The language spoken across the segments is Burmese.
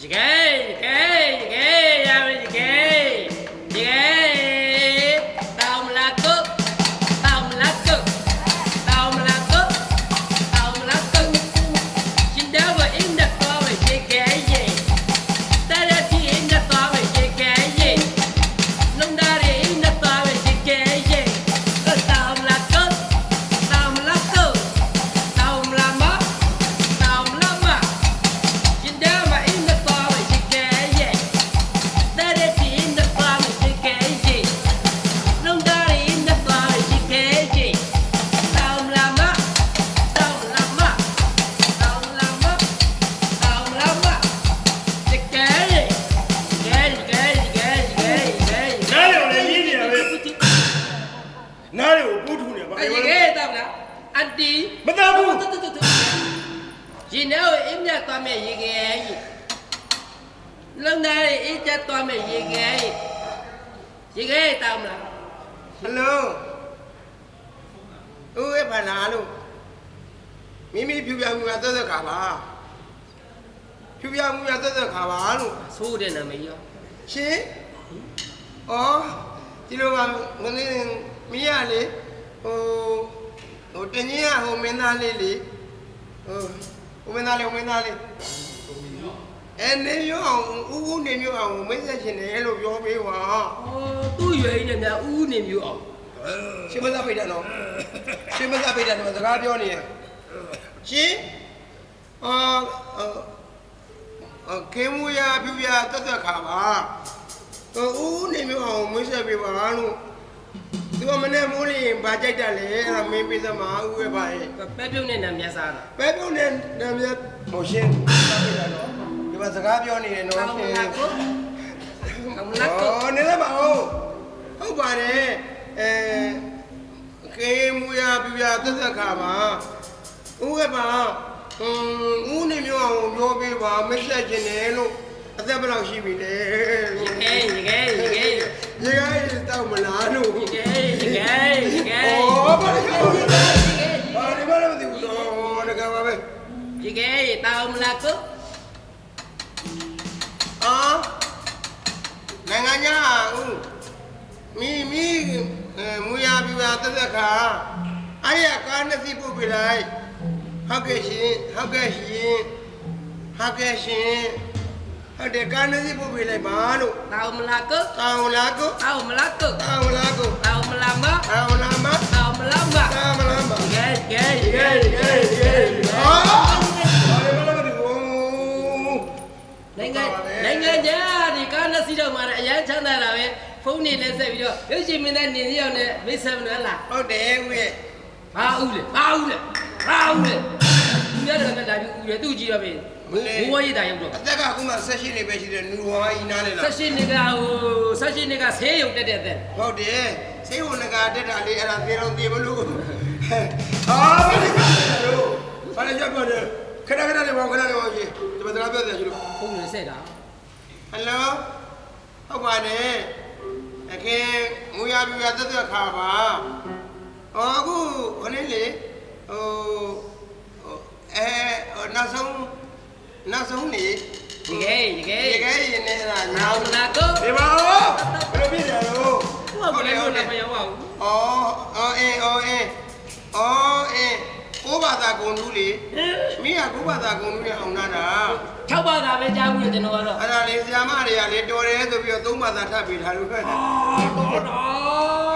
ရေခဲရေခဲ မင်းသားလေးဟိုမင်းသားလေးအဲနေမျိုးအောင်ဦးဦးနေမျိုးအောင်မင်းဆက်ရှင်တယ်လို့ပြောပေးပါအော်သူ့ရွယ်ကြီးနဲ့များဦးနေမျိုးအောင်ရှင်မသားပိတ်တယ်နော်ရှင်မသားပိတ်တယ်နော်စကားပြောနေရရှင်အာအာကေမူရပြူရတက်တက်ခါပါဟိုဦးနေမျိုးအောင်မင်းဆက်ပေးပါလို့ သူကမနဲ့မိုးလေးဗာကြိုက်တယ်လေအဲ့ဒါမင်းပေးသမားဦးရဲ့ပါရဲ့ပဲပြုတ်နဲ့နာမည်စားတာပဲပြုတ်နဲ့နာမည်ဟိုရှင်သားပိတ်တယ်နော်ဒီမှာစကားပြောနေတယ်နော်တောင်းရှင်မလားကိုတောင်းမလားကိုအော်နေလည်းမဟုတ်ဟုတ်ပါတယ်အဲကေမူရပြူရတက်တက်ခါပါဦးကပါอืมဦးနေမျိုးအောင်ပြောပေးပါမက်ဆက်ခြင်းတယ်လို့အသက်ဘယ်လောက်ရှိပြီလဲရေခဲရေခဲရေခဲရေခိုင်းတောက်မလားလို့ရေခဲ ရေခဲရေခဲဩဘာလဲဘာလဲဘာလဲမသိဘူးတော့တကယ်ပါပဲရေခဲတောင်းမလားကိုအာနိုင်ငံညာဦးမိမိမူရပြူရတက်တက်ခါအဲ့ရကားနှစ်စီးပို့ပြလိုက်ဟုတ်ကဲ့ရှင်ဟုတ်ကဲ့ရှင်ဟုတ်ကဲ့ရှင်ဟုတ်တယ်ကားနှစ်စီးပို့ပြလိုက်ပါလို့တောင်းမလားကိုတောင်းလာကိုတောင်းမလားကိုတောင်းလာကိုတောင်းမလားမတောင်းလာမတောင်းမလားမတောင်း လာမကဲကဲကဲကဲကဲဟာဘာလဲမလားမသိဘူးနိုင်ငံနိုင်ငံခြားဒီကားနှစ်စီးတော့မှာအရန်ချမ်းသာတာပဲဖုန်းနေလဲဆက်ပြီးတော့ရုပ်ရှင်မင်းသားနေရအောင်နဲ့မိတ်ဆက်မလို့လားဟုတ်တယ်ဦးရဲ့ဘာဦးလဲဘာဦးလဲဘာဦးလဲသူများတော့လည်းလာပြီးဦးတယ်သူကြည့်ရပြီဘိုးဘိုးရည်တာရောက်တော့အသက်ကအခုမှဆက်ရှိနေပဲရှိတယ်နူဝါကြီးနားလေလားဆက်ရှင်နေကဟိုဆက်ရှင်နေကဆေးရုံတက်တဲ့အသက်ဟုတ်တယ် စေဝနကတက်တာလေးအဲ့ဒါသေတော့သေမလို့ဟာဘာလဲလို့ဘာလဲကြောက်ပါတယ်ခဏခဏလေးပေါ့ခဏလေးပေါ့ကြီးဒီမှာစကားပြောတယ်ကြီးလို့ဖုန်းနေဆက်တာဟယ်လိုဟုတ်ပါတယ်အခင်ငူရပြူရတက်တက်ခါပါဟောအခုခလေးလေဟိုအဲနောက်ဆုံးနောက်ဆုံးနေဒီကဲဒီကဲဒီကဲရင်နေတာတောင်းမလားကိုဒီမှာဘယ်လိုဖြစ်တယ် လို့သူကဘယ်လိုလဲမရောက်ပါဘူးအော်အော်အင်းအော်အင်းအော်အင်းကိုဘာသာဂုံလူလေမိကကိုဘာသာဂုံလူနဲ့အောင်နာတာ၆ပါးသာပဲကြားဘူးလေကျွန်တော်ကတော့အဲ့ဒါလေဆရာမတွေကလေတော်တယ်ဆိုပြီးတော့သုံးဘာသာထပ်ပြီးထားလို့ခဲ့တယ်တော်တော်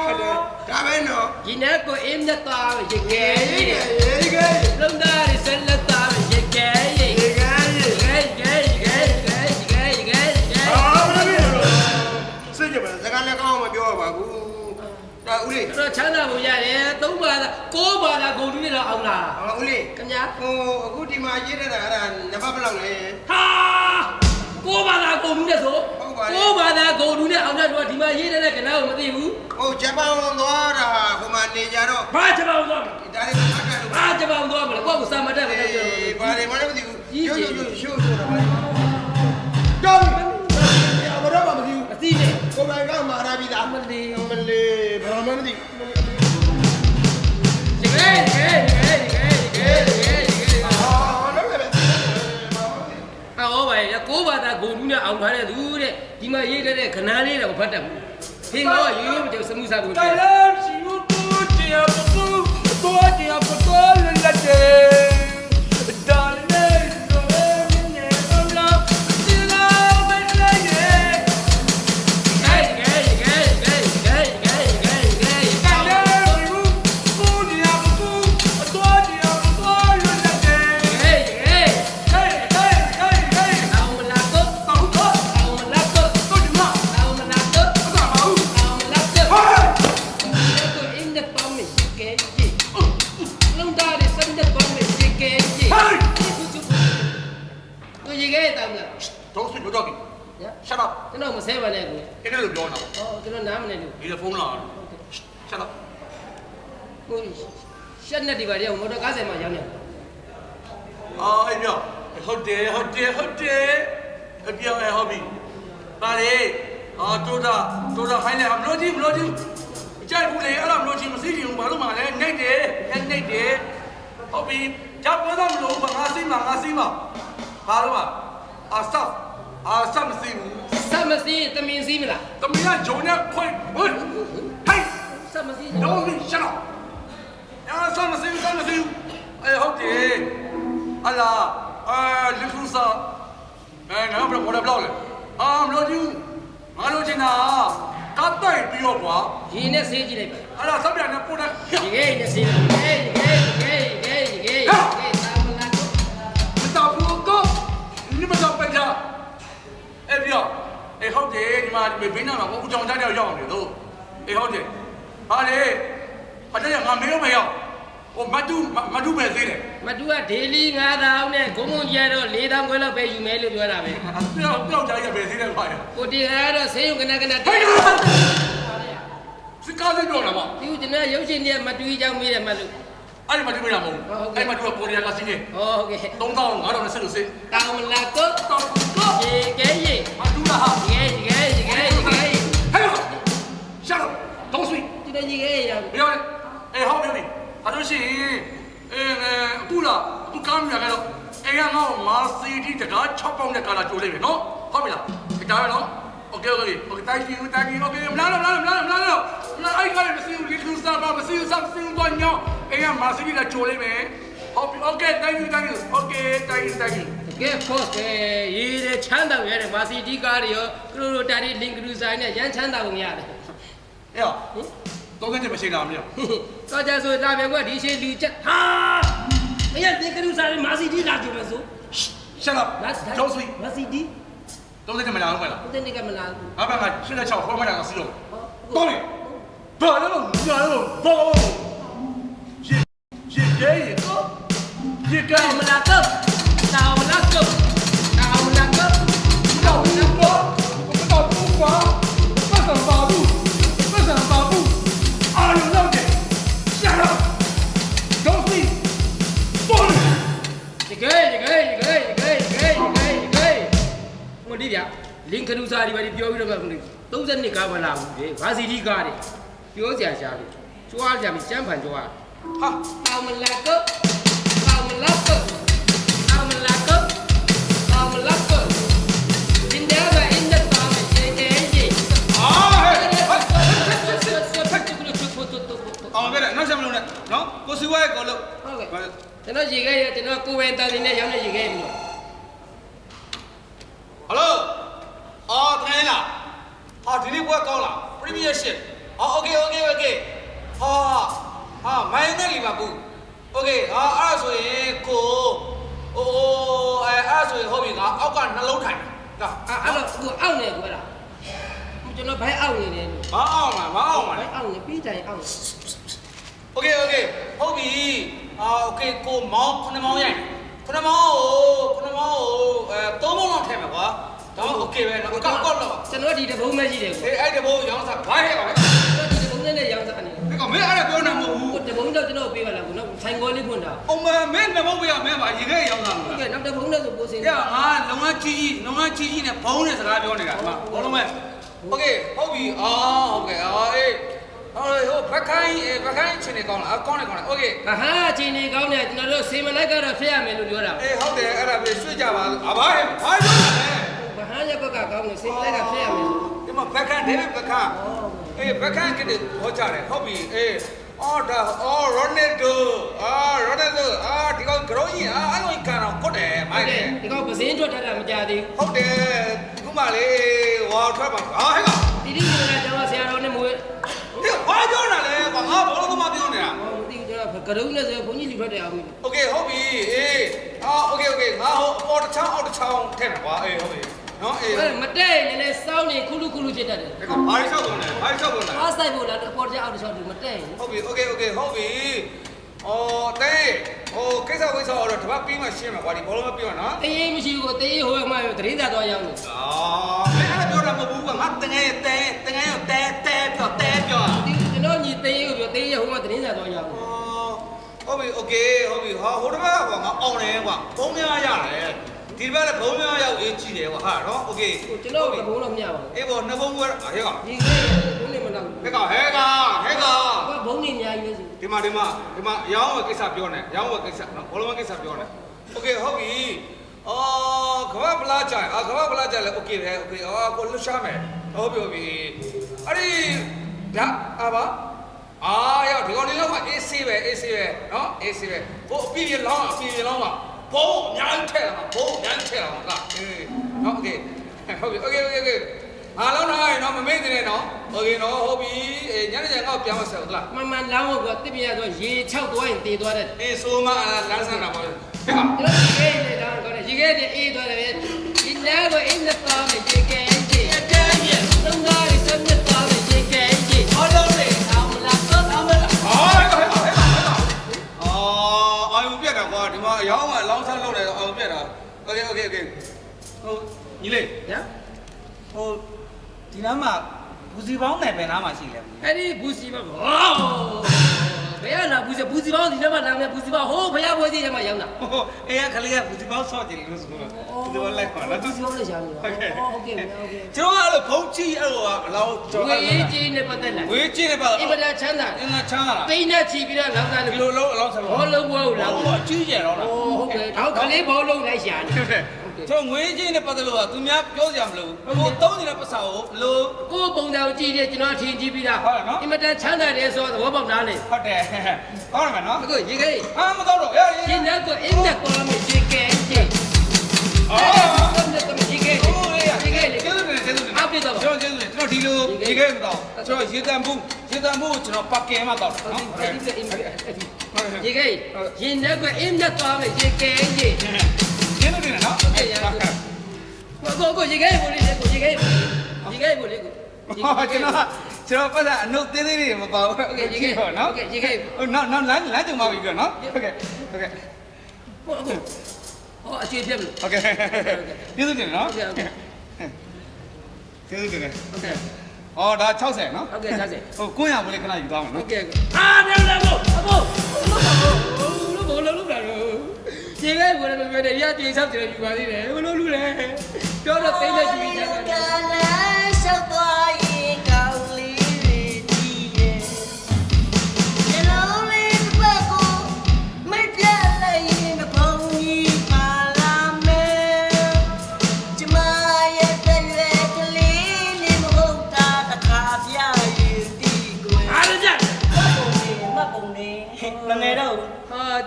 ဟုတ်တယ်ဒါပဲနော်ဒီနေ့ကိုအင်းမြတ်သွားရေကဲရေရေရေကဲလုံသားရဆက်လက်သားရေကဲ လေးတော့ချမ်းသာဖို့ရတယ်သုံးပါးသာကိုးပါးသာဂုံတူးနေတော့အောင်လားအော်ဦးလေးခင်ဗျာဟိုအခုဒီမှာရေးတဲ့တာအဲ့ဒါနံပါတ်ဘယ်လောက်လဲဟာကိုးပါးသာဂုံတူးနေဆိုဟုတ်ပါလေကိုးပါးသာဂုံတူးနေအောင်တော့ဒီမှာရေးနေတဲ့ကနာကိုမသိဘူးဟိုဂျပန်သွားတာဟိုမှာနေကြတော့ဘာချက်ပေါင်းသွားမလဲဒါတွေကဖတ်တယ်လို့ဘာချက်ပေါင်းသွားမလဲကိုယ့်ကိုစာမတက်ပဲတက်ပြောအေးဘာတွေမှလည်းမသိဘူးကြီးရိုးကြီးရိုးရိုးရှိုးဆိုတာပါတော်ပြီဘာတော့မှမသိဘူးအသိနဲ့ကိုယ်ပိုင်ကမာရာပြီးသားအမလေးအ ဘာသာဂုံတူးနဲ့အောင်ထားတဲ့သူတဲ့ဒီမှာရေးတဲ့ခဏလေးတော့မဖတ်တတ်ဘူးဟင်းတော့ရေးမတယ်စမှုစားဘူး Talam si utu ကိုရှက်နဲ့ဒီပါလေးမော်တော်ကားဆိုင်မှာရောက်နေအာအဲ့ပြောဟုတ်တယ်ဟုတ်တယ်ဟုတ်တယ်အပြောအဲဟုတ်ပြီပါလေအာတိုးတာတိုးတာခိုင်းလိုက်မလို့ကြည့်မလို့ကြည့်ကြိုက်ဘူးလေအဲ့ဒါမလို့ကြည့်မသိကြဘူးဘာလို့မှလဲနှိတ်တယ်နှိတ်နှိတ်တယ်ဟုတ်ပြီဂျပ်ပေါ်တော့မလို့ဘာငါစိမငါစိမဘာလို့อ่ะအာစပ်အာစပ်မသိဘူးစမစီတမင်စီမလားတမန်ကဂျုံနဲ့ခွိဟိုဟိုက်စမစီ don't be shut up အာစပ်မသိဘူးစပ်မသိဘူးအဲဟုတ်တယ်အလားအာလူထုစာအဲငါဘယ်ဘော်ဘလောက်လဲအာမလို့ကျူငါလို့ချင်တာကတ်တိုက်ပြီးတော့ကွာရေနဲ့ဆေးကြည့်လိုက်ပါအဲ့ဒါဆက်ပြန်နေပို့တဲ့ရေခဲနဲ့ဆေးလိုက်ဂေးဂေးဂေးဂေးဂေးတောင်းမလားတော့မတော်ဘူးတော့ဒီမတော်ပဲကြအဲ့ပြောအေးဟုတ်တယ်ဒီမှာဒီဘင်းနာမှာဦးကြောင်ကြားရောက်ရောက်နေလို့အေးဟုတ်တယ်ဟာလေဟာတဲ့ငါမေးတော့မရောက် ဟိုမတူမတူပဲသေးတယ်မတူကဒေလီ9000နဲ့ဂုံမုံကျဲတော့4000ခွဲလောက်ပဲယူမယ်လို့ပြောတာပဲပြောပြောကြားရပဲသေးတယ်ပါရကိုတီကတော့ဆေးရုံကနကနဟဲ့စကားလေးပြောတာပါဒီကျွန်တော်ရုပ်ရှင်တွေကမတူကြီးကြောင်းမေးတယ်မလို့အဲ့ဒီမတူမရမဟုတ်အဲ့မတူကပေါ်ရကစင်းနေဟောဟုတ်ကဲ့3000 5000နဲ့ဆက်လို့စစ်တောင်းမလားတော့တော့တော့ရေခဲရေမတူလားဟာရေခဲရေခဲရေခဲဟဲ့ရှာတော့တော့ဆွေဒီနေ့ရေခဲရောက်ပြောလေအေးဟောပြောပြီ ။ဒါဆိုရှင်အဲအခုလားအခုကောင်းမြတ်ကတော့အဲကငါ့ကိုငါစီတီတကား6ပေါက်နဲ့ကာလာကြိုးလိုက်မယ်နော်။ဟုတ်ပြီလား။ဒီတားရနော်။ Okay okay okay thank you thank you okay မလာတော့မလာတော့မလာတော့မလာတော့မလာအဲ့ကလည်းမစီဘူးလေကူစားပါမစီဘူးစားမစီဘူးတော့ညောင်းအဲကမာစီတီလာကြိုးလိုက်မယ်။ Okay okay thank you thank you okay thank you thank you ကဲဖို့တယ်ရေးတယ်ချမ်းသာရတဲ့မာစီတီကားတွေရောကလိုလိုတာရီလင်ကလူဆိုင်နဲ့ရန်ချမ်းသာကုန်ရတယ်။အဲ့တော့ တော့တဲ့မရှိလားမင်းတော့ကြဆိုလာပဲကွဒီရှေလူချက်ဟာမရလင်ကရူဆိုင်မာစီတီလာကြမယ်ဆို shut up လာ don't sweet မာစီတီတော့တဲ့မလာဘူးမလားဦးတင်နေကမလာဘူးအဘက86ခေါ်မတာကစီးတော့တော့လေဘာလို့ညာလို့ဘောရေရေရေတော့ရေကတောင်းမလားတော့တောင်းမလားတော့တော ပြဗျလင်ကနူစာဒီပါဒီပြောပြီးတော့30နှစ်ကားမလာဘူးလေဗာစီဒီကားတဲ့ပြောစရာရှားလို့ကြွားကြပြီစမ်းဖန်ကြွားဟာပေါမလာကောပေါမလာကောပေါမလာကောပေါမလာကော အောင်ပြတယ်နောက်ဆက်မလုပ်နဲ့နော်ကိုစီဝဲကိုလို့ဟုတ်ကဲ့ကျွန်တော်ရေခဲရကျွန်တော်ကိုဝဲတန်တင်နဲ့ရောင်းနေရေခဲပြီနော် ဟယ်လိုအော်ထိုင်လားဟာဒီနေ့ဘွဲကောင်းလား premiership အော် okay okay okay ဟာဟာမိုင်းနဲ့လီဗာပူး okay ဟာအဲ့ဒါဆိုရင်ကိုအိုးအဲအဲ့ဒါဆိုရင်ဟုတ်ပြီငါအောက်ကနှလုံးထိုင်တာအဲ့တော့ကိုအောက်နေကွာလားကျွန်တော်ဘိုင်းအောက်နေတယ်လို့မအောင်လားမအောင်လားဘိုင်းအောက်နေပြီးတိုင်အောက် okay okay ဟုတ်ပြီအာ okay ကိုမောင်းခုနမောင်းရိုက် ခုနမောင်းကိုခုနမောင်းကိုအဲသုံးမောင်းလောက်ထည့်မယ်ကွာဒါမှ okay ပဲနော်ကောက်ကောက်တော့ ကျွန်တော်ဒီတဘုံမဲ့ရှိတယ်ကို အေးအဲ့ဒီဘိုးရောင်းစားဘာဟဲ့ပါလဲ ကျွန်တော်ဒီတဘုံနဲ့လည်းရောင်းစားနေတယ် ဒီကောင်မင်းအဲ့ဒါပြောနေမဟုတ်ဘူး ကိုတဘုံတော့ကျွန်တော်ပေးပါလားကိုနောက်ဆိုင်ကောလေးဖွင့်တာ အုံမမင်းနမုတ်ပြရမင်းပါရေခဲရောက်လာမ ဟုတ် လား ကဲ့နောက်တဘုံနဲ့ဆိုပိုးစင်း ။ကြာငါလုံငန်းကြီးကြီးလုံငန်းကြီးကြီးနဲ့ဘုံနဲ့စကားပြောနေတာကွာ။ဘောလုံးမဲ့ โอเคဟုတ်ပြီအာဟုတ်ကဲ့အာအေး ဟိုဟိုဘက်ခိုင်းဘက်ခိုင်းချင်းနေကောင်းလားအကောင်းနေကောင်းလားโอเค အဟာအချိန်နေကောင်းတယ်ကျွန်တော်တို့စေမလိုက်ကတော့ဖျက်ရမယ်လို့ပြောတာ အေးဟုတ်တယ်အဲ့ဒါပဲရွှေ့ကြပါလို့အဘာဟဲ့ဘာပြောတာလဲ ကကောင်းတယ်စိတ်လက်ကဖြစ်ရမယ်ဆို ဒီမှာဘက်ခန့်ဒေးဗစ်ဘက်ခန့်အေးဘက်ခန့်ကတည်းကဟောကြတယ်ဟုတ်ပြီအေးအော်ဒါအော်ရိုနယ်ဒိုအာရိုနယ်ဒိုအာဒီကောင်ဂရိုးကြီးအာအဲ့လိုကန်တော့ကွတ်တယ်မိုက်တယ် ဒီကောင်ပစင်းထွက်ထားတာမကြသေး ဟုတ်တယ်ခုမှလေဝါထွက်ပါအာဟဲ့ ကျကျကရုံးနဲ့ဆိုဘုန်းကြီးလူထွက်တယ်အောင်ပြီ โอเคဟုတ်ပြီအေးအာโอเคโอเคငါဟိုအပေါ်တစ်ချောင်းအောက်တစ်ချောင်းထည့်မယ်ကွာအေးဟုတ်ပြီနော်အေး အဲ့မတဲ့နေနေစောင်းနေခုလူခုလူဖြစ်တတ်တယ် ဒီကဘာလို့ရှောက်ကုန်လဲဘာလို့ရှောက်ကုန်လဲ အားဆိုင်ဖို့လားပေါ်ကြအောင်ချောင်းဒီမတဲ့ ဟုတ်ပြီโอเคโอเคဟုတ်ပြီအော်တဲဟိုကိစ္စဝိစ္စတော့တပတ်ပြီးမှရှင်းမှာကွာဒီဘောလုံးမပြောနော် တေးမရှိဘူးကိုတေးဟိုမှာတရင်သာတော့ရောက်နေ အာမင်းအဲ့ပြောတာမဟုတ်ဘူးကွာငါတငယ်တဲတငယ်ရောတဲတဲပြောတဲပြော โอเคဟုတ်ပြီဟာဟိုတစ်ပတ်ကွာငါအောင်တယ်ကွာဘုံများရတယ်ဒီဘက်လည်းဘုံများရောက်အေးကြည့်တယ်ကွာဟာနော်โอเค ကျွန်တော်ကဘုံတော့မရပါဘူး အေးဘောနှစ်ဘုံကအားရကောင် ဒီကိဘုံနေမတော့ ဟဲ့ကောင်ဟဲ့ကောင်ဟဲ့ကောင် ဘာဘုံနေအများကြီးလဲဆို ဒီမှာဒီမှာဒီမှာရောင်းဝယ်ကိစ္စပြောနေရောင်းဝယ်ကိစ္စနော်ဘောလုံးကိစ္စပြောနေโอเคဟုတ်ပြီအော်ကဘာပလာချာအာကဘာပလာချာလည်းโอเคပဲโอเคအော်ကိုလွတ်ရှာမယ်ဟုတ်ပြီဟုတ်ပြီအဲ့ဒီဒါအာပါ အာရောက်ဒီကောင်လေးလောက်က AC ပဲ AC ပဲနော် AC ပဲဘို့အပြည့်ပြလောင်းအပြည့်ပြလောင်းပါဘုံအများကြီးထည့်လာမှာဘုံအများကြီးထည့်လာမှာကအေးနော်โอเคဟုတ်ပြီโอเคโอเคโอเคအားလုံးတော့အဲ့နော်မမေ့နေနဲ့နော်โอเคနော်ဟုတ်ပြီအေးညနေကျရင်ငါ့ကိုပြောင်းမဆက်ဘူးလား မမှန်လောင်းကတစ်ပြရဆိုရေ6သွားရင်တည်သွားတယ် အေးဆိုမလမ်းဆန်းတာပါဟဲ့ ကျွန်တော်ရေခဲနေတာကတော့ရေခဲနဲ့အေးသွားတယ်ဒီနာကိုအင်းနဲ့ပါမယ်ရေခဲ โอเคโอเคโอเคဟိုညီလေး ညာ ဟိုဒီနားမှာဘူစီပေါင်းနယ်ပယ်နားမှာရှိလဲဘူး အဲ့ဒီဘူးစီပါဟော ဘယ်ရလာဘူးစီဘူးစီပေါင်းဒီထဲမှာလာမယ်ဘူးစီပေါင်းဟိုဘုရားပွဲစီထဲမှာရောက်တာဟိုအေးကခလေးကဘူစီပေါင်းဆော့ကြည့်လို့ဆိုတော့ဘူစီပေါင်းလိုက်ပါလားသူဘူးစီပေါင်းလည်းရှာနေပါဟုတ်ကဲ့ဟုတ်ကဲ့ကျွန်တော်ကအဲ့လိုဘုံချီအဲ့လိုကအလောင်းကျွန်ဝေတော်းကြီးနဲ့ပတ်သက်လာဝေးချီနေပါအင်မတန်ချမ်းသာအင်းကချမ်းလာတိတ်နဲ့ချီပြီးတော့လောက်သားနေဒီလိုလုံးအလောင်းဆက်ဘောလုံးပွဲကိုလောက်ဟိုအကြီးကျယ်တော့လားဟုတ်ကဲ့တော့ကလေးဘောလုံးလိုက်ရှာနေကျွန်တော်ငွေချင်းနဲ့ပတ်သက်လို့ကသူများပြောကြမလို့ဟိုသုံးနေတဲ့ပတ်စာကိုဘလို့ကိုပုံစံကိုကြည့်တယ်ကျွန်တော်ထင်ကြည့်ပြီးသားဟုတ်တယ်နော်အင်မတန်ချမ်းသာတယ်ဆိုတော့သဘောပေါက်သားလေဟုတ်တယ်ကောင်းတယ်မနော်အခုရေခဲအာမတော့တော့အေးရှအေးင်းတဲ့ကိုအင်းနဲ့ပေါ်မယ်ရေခဲကြီးအော်အဲ့ဒါကရေခဲဟိုလေရေခဲလေကျေးဇူးတင်ကျေးဇူးတင်အောက်ပြတော့ကျွန်တော်ကျေးဇူးတင်ကျွန်တော်ဒီလိုရေခဲမတော့ကျွန်တော်ရေတံဘူးရေတံဘူးကိုကျွန်တော်ပတ်ကဲမှာတော့နော်ရေခဲရင်တဲ့ကိုအင်းနဲ့ပေါ်မယ်ရေခဲကြီးကျေးဇူးတင်နော်ကိုကိုရေခဲကိုလေးကိုရေခဲရေခဲကိုလေး ကို ဟောကျွန်တော်ကျွန်တော်ပတ်ကအနုတ်သေးသေးလေးမပါဘူး ဟုတ်ကဲ့ရေခဲ ဟုတ်နော် ဟုတ်ကဲ့ရေခဲ ဟိုနောက်နောက်လမ်းလမ်းကြုံပါပြီပြနော်ဟုတ်ကဲ့ဟုတ်ကဲ့ ဟုတ်ဟုတ်ဟောအခြေဖြစ်လို့ ဟုတ်ကဲ့ကျေးဇူးတင်နော် ဟုတ်ကဲ့ဟုတ်ကဲ့ ကျေးဇူးတင်တယ် ဟုတ်ကဲ့ ဟောဒါ60နော် ဟုတ်ကဲ့60 ဟိုကွန်းရဘူးလေခဏယူသွားမယ် โอ နော် เคအာတယ်တယ်ဘောအဘောလို့ဘောလို့လို့လာတော့ခြေကကိုလည်းပြောတယ်ရကြိဆောက်တယ်ယူပါသေးတယ်ဘလို့လူလဲပြောတော့သိတဲ့ကြီးချမ်းသာ ကလည်းရှောက်သွားရ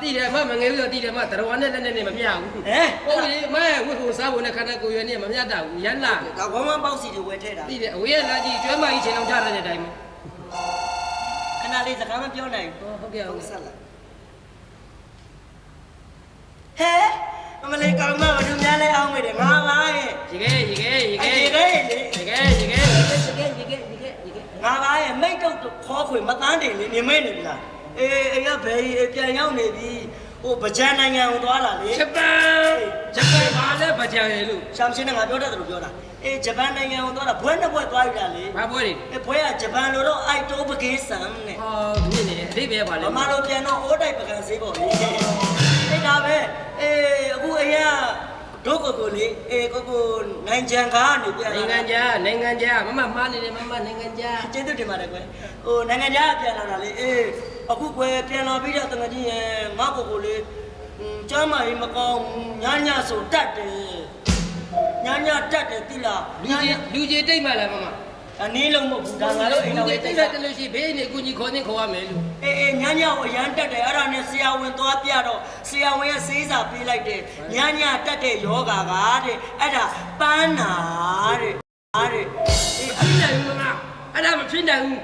တိတယ်မမငယ်ဘူးတိတယ်မတရဝနဲ့နဲ့နဲ့မမျှဘူးဟမ်ဟုတ်ပြီမဝတ်ကိုစားဖို့နဲ့ခန္ဓာကိုယ်ရွယ်နဲ့မမျှတာဘူးရန်လာဒါဝမ်းဝမ်းပေါက်စီတွေဝယ်ထဲတာတိတယ်အဝေးကလာကြည့်ကျွဲမကြီးချိန်အောင်ချရတဲ့အတိုင်းပဲခဏလေးစကားမပြောနိုင်ဘူးဟုတ်ကဲ့ဟုတ်ဟုတ်ကဲ့ဆက်လိုက်ဟဲ့မလေးကောင်းမဘာလို့များလဲအောင်မေးတယ်ငါပါရဲ့ရေခဲရေခဲရေခဲအေးရေလေခဲလေရေခဲရေခဲရေခဲရေခဲရေခဲငါပါရဲ့မိတ်တုတ်ခေါ်ခွေမတန်းတယ်လေနေမေးနေပြီလား အေးအေးကဘယ်ကြီးပြန်ရောက်နေပြီဟိုဗကြံနိုင်ငံကိုသွားတာလေဂျပန်ဂျပန်ဘာလဲဗကြံလေလို့ရှမ်ရှင်းကငါပြောတတ်တယ်လို့ပြောတာအေးဂျပန်နိုင်ငံကိုသွားတာဘွဲနှစ်ဘွဲသွားပြီလားလေဘာပွဲတွေအေးဘွဲကဂျပန်လိုတော့အိုက်တိုးပကေးဆန်နဲ့ဟောဒီနေ့အဓိပ္ပာယ်ပါလဲဗမာလိုပြန်တော့အိုးတိုက်ပကံစေးပေါ့လေ ဒုက္ခကိုလေအေးကိုကိုနိုင်ကြံကားနေပြန်လာနိုင်ငံခြားနိုင်ငံခြားမမမှားနေတယ်မမနိုင်ငံခြားကျေးဇူးတင်ပါတယ်ကွယ်ဟိုနိုင်ငံခြားပြန်လာတာလေအေးအခုကွယ်ပြန်လာပြီးတော့တငကြီးရဲ့ငါကိုကိုလေကျမ်းမာရေးမကောင်းညညဆိုတတ်တယ်ညာညာတက်တယ်တိလားလူကြီးလူကြီးတိတ်မှလားမမ အနေလုံးမဟုတ်ဘူးဒါငါတို့အိမ်တော်လူရဲ့ကြီးတိတိတ်တ်မှတလို့ရှိဘေးနေကူကြီးခေါ်နေခေါ်ရမယ်လူအေးအေးညာညာကိုရမ်းတက်တယ်အဲ့ဒါနဲ့ဆရာဝန်သွားပြတော့ဆရာဝန်ရဲ့ဆေးစာပေးလိုက်တယ်ညာညာတက်တဲ့ယောဂါကတဲ့အဲ့ဒါပန်းနာတဲ့အားတဲ့အေးဖြစ်နိုင်ဘူးမမအဲ့ဒါမဖြစ်နိုင်ဘူး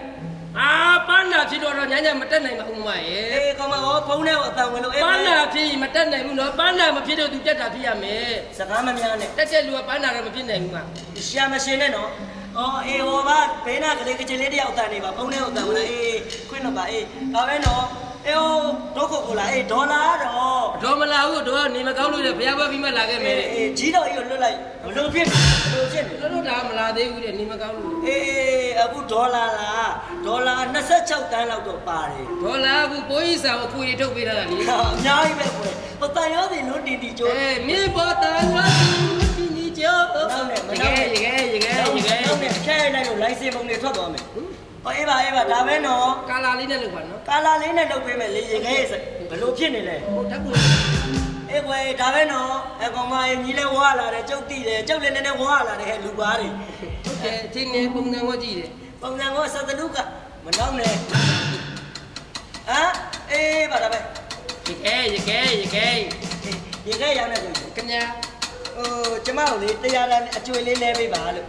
အာပန်းနာဖြစ်တော့တော့ညညမတက်နိုင်ပါဘူးမမရဲ့အေးကောင်မဟောဖုန်းထဲကိုအတန်ဝင်လို့အေးပန်းနာဖြစ်ရင်မတက်နိုင်ဘူးနော်ပန်းနာမဖြစ်တော့သူတက်တာဖြစ်ရမယ်စကားမများနဲ့တက်တဲ့လူကပန်းနာတော့မဖြစ်နိုင်ဘူးမရှာမရှင်နဲ့နော် အော်အေးဟောပါဘေးနာကလေးကချင်လေးတယောက်တန်နေပါဖုန်းထဲကိုတန်ဝင်လားအေးခွင့်တော့ပါအေးဒါပဲနော်အေးဟောဒုက္ခကိုလာအေးဒေါ်လာတော့တော့မလာဘူးတော့နေမကောင်းလို့လေဘုရားဘပြီးမှလာခဲ့မယ်တဲ့အေးကြီးတော်ကြီးကိုလွတ်လိုက်ဘလို့ဖြစ်နေဘလို့ဖြစ်နေတို့တို့ဒါမလာသေးဘူးတဲ့နေမကောင်းလို့အေးအခုဒေါ်လာလားဒေါ်လာ26တန်းလောက်တော့ပါတယ်ဒေါ်လာကကိုကြီးစာကိုကိုကြီးထုတ်ပေးထားတာလေအများကြီးပဲကွယ်ပတန်ရောတင်လို့တီတီကျိုးအဲမြေပေါ်တန်လာသူဒီ ကျော်နောက်နဲ့မရေနောက်နဲ့ရေရေရေရေနောက်နဲ့ဖြဲလိုက်လို့လိုင်စင်ပုံတွေထွက်သွားမယ်ဟောအေးပါအေးပါဒါပဲနော်ကာလာလေးနဲ့လောက်ပါနော်ကာလာလေးနဲ့လုပ်ပေးမယ်လေရေခဲဘလို့ဖြစ်နေလဲဟိုထပ်ကိုအေးကွယ်ဒါပဲနော်အကောင်မကြီးညီလဲဝါလာတယ်ကျုပ်တိတယ်ကျုပ်လည်းနည်းနည်းဝါလာတယ်ဟဲ့လူပါတွေဟုတ်တယ်ဒီနေ့ပုံစံကိုကြည့်တယ်ပုံစံကစသလူကမနောက်နဲ့ဟမ်အေးပါဒါပဲရေခဲရေခဲရေခဲရေခဲရောက်နေပြီခင်ဗျာ ဟိုကျမတို့လေတရားတန်းအကျွေလေးလဲပေးပါလို့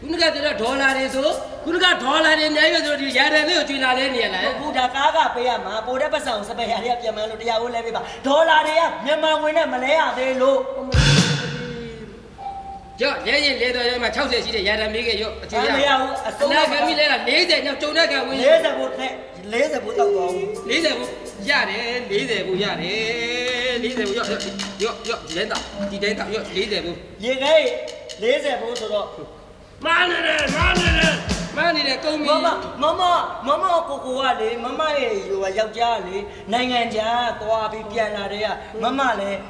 ခုနကတည်းကဒေါ်လာတွေဆိုခုနကဒေါ်လာတွေအများကြီးပဲဆိုဒီရာတယ်လေးကိုကျွေးလာလဲနေရလားဘုရားကားကပေးရမှာပိုတဲ့ပတ်စံကိုစပယ်ရတွေကပြန်မှန်းလို့တရားဝင်လဲပေးပါဒေါ်လာတွေကမြန်မာငွေနဲ့မလဲရသေးလို့ ကြော့ရဲရင်လဲတော့ရဲမှာ60ရှိတယ်ရာတယ်မေးခဲ့ရော့အကျွေးရမရဘူးအစိုးရနာကမိလဲတာ40ညောင်ကြုံတဲ့ကဝင်40ဘုတ်နဲ့40ဘုတ်တောက်သွားဘူး40ဘူးရတယ်40ဘူးရတယ်40ဘူးရော့ရော့ရော့ဒီတိုင်းတော့ဒီတိုင်းတော့ရော့40ဘူးရေခဲ40ဘုတ်ဆိုတော့မာနေတယ်မာနေတယ်မာနေတယ်ကုန်မပြီမမမမမကိုကိုကလေမမရဲ့ယူကယောက်ျားလေနိုင်ငံခြားသွားပြီးပြန်လာတဲ့ကမမလည်း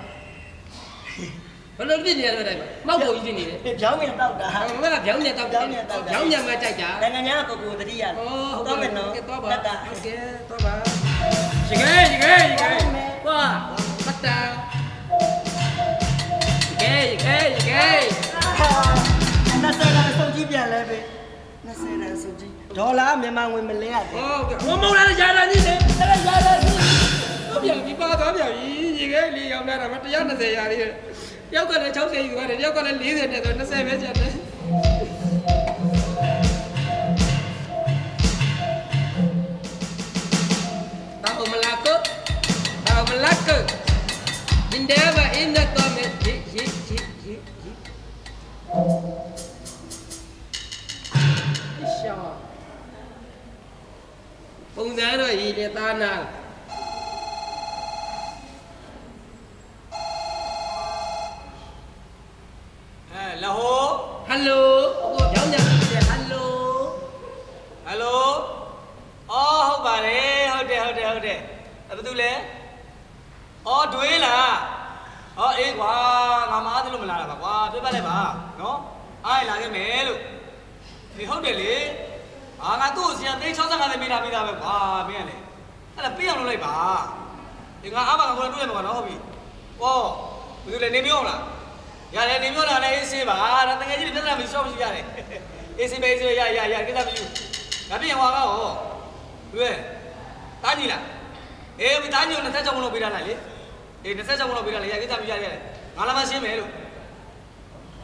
ဘယ်လိုဖြစ်နေရလဲတိုင်းမှာမောက်ပုံကြီးနေတယ်ပြောင်းပြန်တောက်တာငါကပြောင်းပြန်တောက်တယ်ပြောင်းပြန်မကြိုက်တာနိုင်ငံညာကိုကိုတတိယဟုတ်တော့မယ်နော်တော့ပါတတ်တာဟုတ်ကဲ့တော့ပါရေခဲရေခဲရေခဲဟာတတ်တာရေခဲရေခဲရေခဲအနာစရာစုံကြီးပြန်လဲပဲနာစရာစုံကြီးဒေါ်လာမြန်မာငွေမလဲရတယ်ဟုတ်ကဲ့ဝမုံလာတဲ့ယာရန်ကြီးလေအဲ့ဒါယာရန်ကြီးတော့ပြန်ပြီးပါသွားပြန်ပြီရေခဲလေးရောက်လာတာမ120ရာလေး ယောက်ကလည်း60ယူရတယ်ယောက်ကလည်း40နဲ့ဆို20ပဲကျန်တယ်ဘာမလာကဘာမလာကဒီတဲ့ဘာအင်းတော့မေဒီဒီဒီဒီဒီရှာပုံစံတော့ရည်တဲ့သားနာ Hello, aku jauh jauh dia. Hello. ဟယ်လိုအော်ဟုတ်ပါတယ်ဟုတ်တယ်ဟုတ်တယ်ဟုတ်တယ်အဲဘာတူလဲအော်တွေးလားဟောအေးကွာငါမအားသလို့မလာတာပါကွာပြတ်ပတ်လိုက်ပါနော်အားရလာခဲ့မယ်လို့ဒီဟုတ်တယ်လေအာငါသူ့ကိုစီယံသိန်း65သိန်းမိထားပြီးသားပဲကွာမင်းကလေအဲ့ဒါပြအောင်လုပ်လိုက်ပါဒီငါအားပါငါကိုလည်းတွေ့ရမှာကွာနော်ဟုတ်ပြီဟောဘာတူလဲနေမျိုးလား ရတယ်နေမျိုးလားလည်းအေးဆေးပါဒါတကယ်ကြီးပြဿနာမရှိတော့မရှိရတယ်အေးဆေးပဲအေးဆေးပဲရရရကိစ္စမရှိဘူးဒါပြင်ဟွာကောလွယ်တားကြီးလားအေးမတားကြီးကို26မလို့ပေးထားလိုက်လေအေး26မလို့ပေးထားလိုက်ရကိစ္စမရရတယ်ငါလာမရှင်းမယ်လို့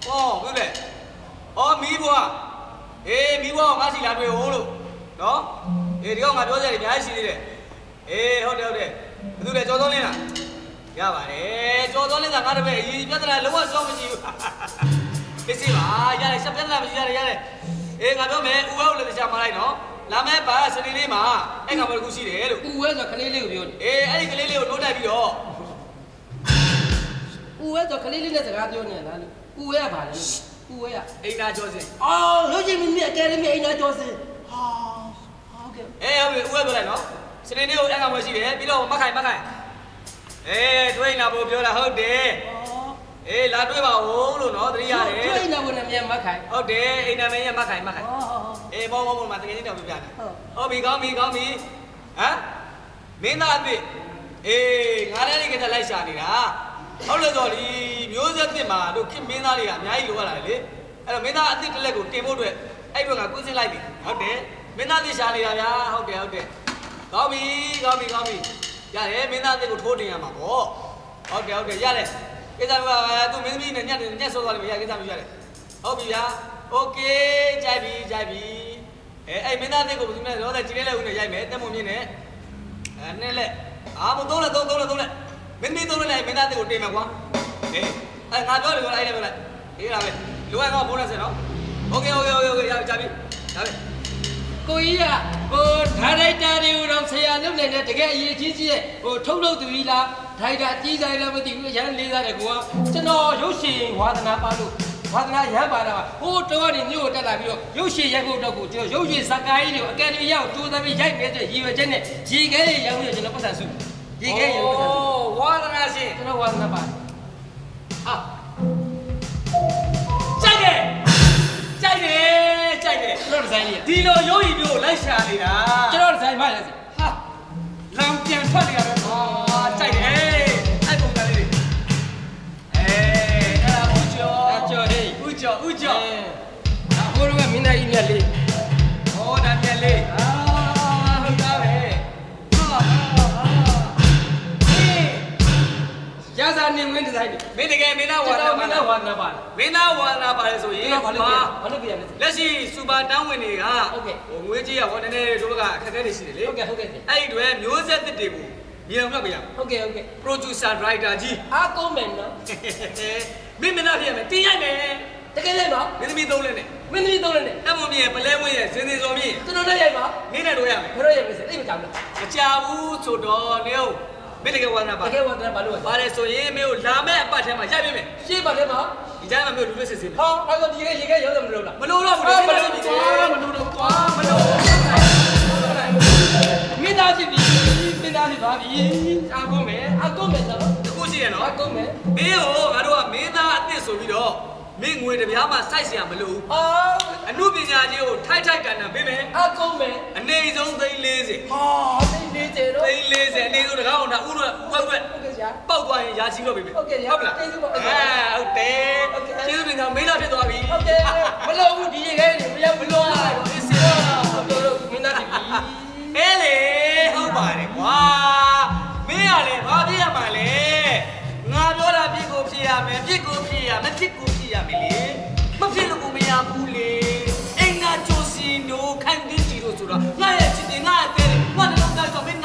ဟောဟုတ်တယ်ဟောမီးဘွားအေးမီးဘွားကိုငါစီလာတွေ့ဟိုးလို့နော်အေးဒီကောင်ငါပြောစရာတွေအများကြီးရှိသေးတယ်အေးဟုတ်တယ်ဟုတ်တယ်ဘယ်သူလဲကြော်သွန်းလင်းလား ရပါတယ်ကြော်သွန်းလင်းကငါတပည့်အရင်ပြဿနာလုံးဝစောမရှိဘူးပစ္စည်းပါရတယ်ရှက်ပြဿနာမရှိရတယ်ရတယ်အေးငါပြောမယ်ဦးဝဲကိုလည်းတခြားမလိုက်နော်လာမဲ့ပါစနေလေးမှာအဲ့ကောင်မတစ်ခုရှိတယ်လို့ဦးဝဲဆိုခလေးလေးကိုပြောတယ်အေးအဲ့ဒီကလေးလေးကိုနိုးတိုက်ပြီးတော့ဦးဝဲဆိုခလေးလေးနဲ့စကားပြောနေတာလေဦးဝဲကဘာလဲဦးဝဲကအိမ်သာကျော်စင်အော်လို့ချင်းမင်းအကယ်ဒမီအိမ်သားကျော်စင်ဟာဟုတ်ကဲ့အေးဟုတ်ပြီဦးဝဲပြောလိုက်နော်စနေလေးကိုအဲ့ကောင်မရှိတယ်ပြီးတော့မခိုင်မခိုင် အေးတွေးနာဖို့ပြောတာဟုတ်တယ်အေးလာတွေးပါဦးလို့နော်တတိရတယ်ကျွေးနေဘုံနဲ့မြန်မခိုင်ဟုတ်တယ်အိမ်နာမည်ရမခိုင်မခိုင်ဟောဟောအေးဘောဘောဘောမှာတကယ်ချင်းတော့ပြပြတယ်ဟုတ်ဟုတ်ပြီကောင်းပြီကောင်းပြီဟမ်မင်းသားအစ်အေးငါလည်းဒီကတည်းကလိုက်ရှာနေတာဟုတ်လို့ဆိုဒီမျိုးဆက်တစ်မှာတို့ခင်မင်းသားတွေကအများကြီးလိုရတာလေအဲ့တော့မင်းသားအစ်စ်တစ်လက်ကိုတင်ဖို့အတွက်အဲ့ဘက်ကကွင်းစင်းလိုက်ပြီဟုတ်တယ်မင်းသားတစ်ရှာနေတာဗျာဟုတ်တယ်ဟုတ်တယ်ကောင်းပြီကောင်းပြီကောင်းပြီ ရတယ်မင်းသားအစ်စ်ကိုထိုးတင်ရမှာပေါ့ဟုတ်တယ်ဟုတ်တယ်ရတယ်ကိစ္စကသူမင်းသမီးနဲ့ညက်ညက်ဆောသွားလိမ့်မယ်ရကိစ္စမရှိရတယ်ဟုတ်ပြီဗျာโอเคကြိုက်ပြီကြိုက်ပြီအဲအဲ့မင်းသားအစ်စ်ကိုဘယ်သူနဲ့တော့ကြည်လေးလက်ဦးနဲ့ရိုက်မယ်တက်မုံမြင့်နဲ့အဲနဲ့လက်အာမသုံးလက်သုံးသုံးလက်သုံးလက်မင်းသမီးသုံးလက်လိုက်မင်းသားအစ်စ်ကိုတင်မယ်ကွာ အေးအဲငါပြောတယ်ကွာအဲ့ဒါပြောလိုက်အေးဒါပဲလိုအပ်တော့ဖုန်းနဲ့ဆက်နော်โอเคโอเคโอเคโอเคရပြီကြာပြီဒါပဲ ကိုကြီးကကိုဒါရိုက်တာတွေကိုတော့ဆရာလုပ်နေတဲ့တကယ်အရေးကြီးကြီးရဲ့ဟိုထုတ်လုပ်သူကြီးလားဒိုက်တာကြီးဆိုင်လားမသိဘူးရန်လေးစားတယ်ကိုကကျွန်တော်ရုပ်ရှင်ဝါသနာပါလို့ဝါသနာရမ်းပါတာပါဟိုတော့ကနေမြို့ကိုတက်လာပြီးတော့ရုပ်ရှင်ရိုက်ဖို့တော့ကိုကျွန်တော်ရုပ်ရှင်ဇာတ်ကားကြီးတွေကိုအကယ်ဒမီရောက်တိုးသားပြီးရိုက်မယ်ဆိုရည်ရွယ်ချက်နဲ့ရေခဲရေရောင်းရကျွန်တော်ပတ်စံစုရေခဲရေပတ်စံစုဝါသနာရှင်ကျွန်တော်ဝါသနာပါဟာကြိုက်တယ်ကြိုက်တယ် ကြိုက်တယ်ကျွန်တော်ဒီဇိုင်းလေးဒီလိုရုပ်ရည်မျိုးကိုလိုက်ရှာနေတာကျွန်တော်ဒီဇိုင်းပါလေစီဟာလမ်းပြန်ထွက်နေရတယ်ဟာကြိုက်တယ်အဲ့ပုံစံလေးတွေအဲအဲ့ဒါဦးကျော်အကျော်ဟေးဦးကျော်ဦးကျော်အဲဟိုတော့ကမင်းသားကြီးမြတ်လေးဟောဒါပြန်လေးအာဟု ရစာနေမင်းဒီဇိုင်းလေးမင်းတကယ်မင်းသားဝါကျွန်ဒတော်မပါင်းလားသားဝါသနာပါမင်းသားဝါဒနာပါတယ်ဆိုရင်ကျွန်တော်ဘာလုပ်ပြဟာဘာလုပ်ပြရမလဲလက်ရှိစူပါတန်းဝင်တွေကဟုတ်ကဲ့ဟိုငွေကြီးကဟောနည်းနည်းတို့ဘက်ကအခက်အခဲတွေရှိတယ်လေဟုတ်ကဲ့ဟုတ်ကဲ့အဲ့ဒီတွေမျိုးဆက်သစ်တွေကိုမြေအောင်ပြပြရမယ်ဟုတ်ကဲ့ဟုတ်ကဲ့ producer writer ကြီးအားကုန်မယ်နော်မင်းမင်းသားပြရမယ်တင်းရိုက်မယ်တကယ်လည်းနော်မင်းသမီးသုံးလက်နဲ့မင်းသမီးသုံးလည်းနဲ့တက်မွန်မြရဲ့ပလဲမွန်ရဲ့စင်စင်စော်မြင့်ကျွန်တော်လည်းရိုက်ပါနင်းနဲ့တို့ရမယ်ဘယ်တော့ရိုက်မလဲစိတ်မကြောက်ဘူးမကြဘူးဆိုတော့နေဟုတ် မင်းတကယ်ဝါဒနာပါတကယ်ဝါသနာဘာလို့လဲပါတယ်ဆိုရင်မင်းကိုလာမဲ့အပတ်ထဲမှာရိုက်ပြမယ်ရှေ့ပါထဲမှာဒီတိုင်းမှာမင်းတို့လူတွေစစ်စစ်မယ်ဟောအဲ့တော့ဒီကရေခဲရောက်တယ်မလို့လားမလို့တော့ဘူးမလေလို့တော့မလို့တော့ကွာမလို့မင်းသားဖြစ်ပြီမင်းသားဖြစ်သွားပြီအားကုန်မယ်အားကုန်မယ်နော်တခုရှိရနော်အားကုန်မယ်မင်းဟိုငါတို့ကမင်းသားအစ်စ်ဆိုပြီးတော့ မင်းငွေတစ်ပြားမှစိုက်စရာမလိုဘူးဟာအမှုပညာကြီးကိုထိုက်ထိုက်ကန်တာပေးမယ်အကုန်ပဲအနေဆုံးသိန်း40ဟာသိန်း40တော့သိန်း40အနေဆုံးတကားအောင်ဒါဥရဟုတ်ကဲ့ဟုတ်ကဲ့ဆရာပောက်သွားရင်ရာချီတော့ပေးမယ်ဟုတ်ကဲ့ဟုတ်လားကျေးဇူးပါအဲဟုတ်တယ်ကျေးဇူးပင်သာမေးလာဖြစ်သွားပြီဟုတ်ကဲ့မလို့ဘူးဒီရေခဲနေမရောက်မလို့ရတော့အေးစရာတော့တော့မင်းသားဒီအဲလေဟုတ်ပါတယ်ကွာမင်းကလည်းဘာပြည့်ရမှာလဲငါပြောတာပြည့်ကိုဖြစ်ရမယ်ပြည့်ကိုဖြစ် ရမယ်ဖြစ်ကိုဖြစ်ရမယ်လေမဖြစ်လို့ကိုမရဘူးလေအိမ်နာချိုစီနိုခိုင်တင်းကြီးတို့ဆိုတာငါရဲ့ချစ်တင်ငါရဲ့တဲ့ငါလည်းတော့တော့မင်း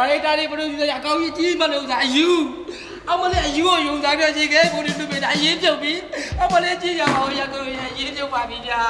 ဒါရိုက်တာတွေပရိုဂျူဆာအကောင်းကြီးကြီးမလို့စားအယူအမလေးအယူကိုယုံစားပြရှိခဲ့ကိုနေတွေ့ပြီအရင်ပြုတ်ပြီအမလေးကြည့်ရအောင်ရကိုရရေးပြုတ်ပါပြီဗျာ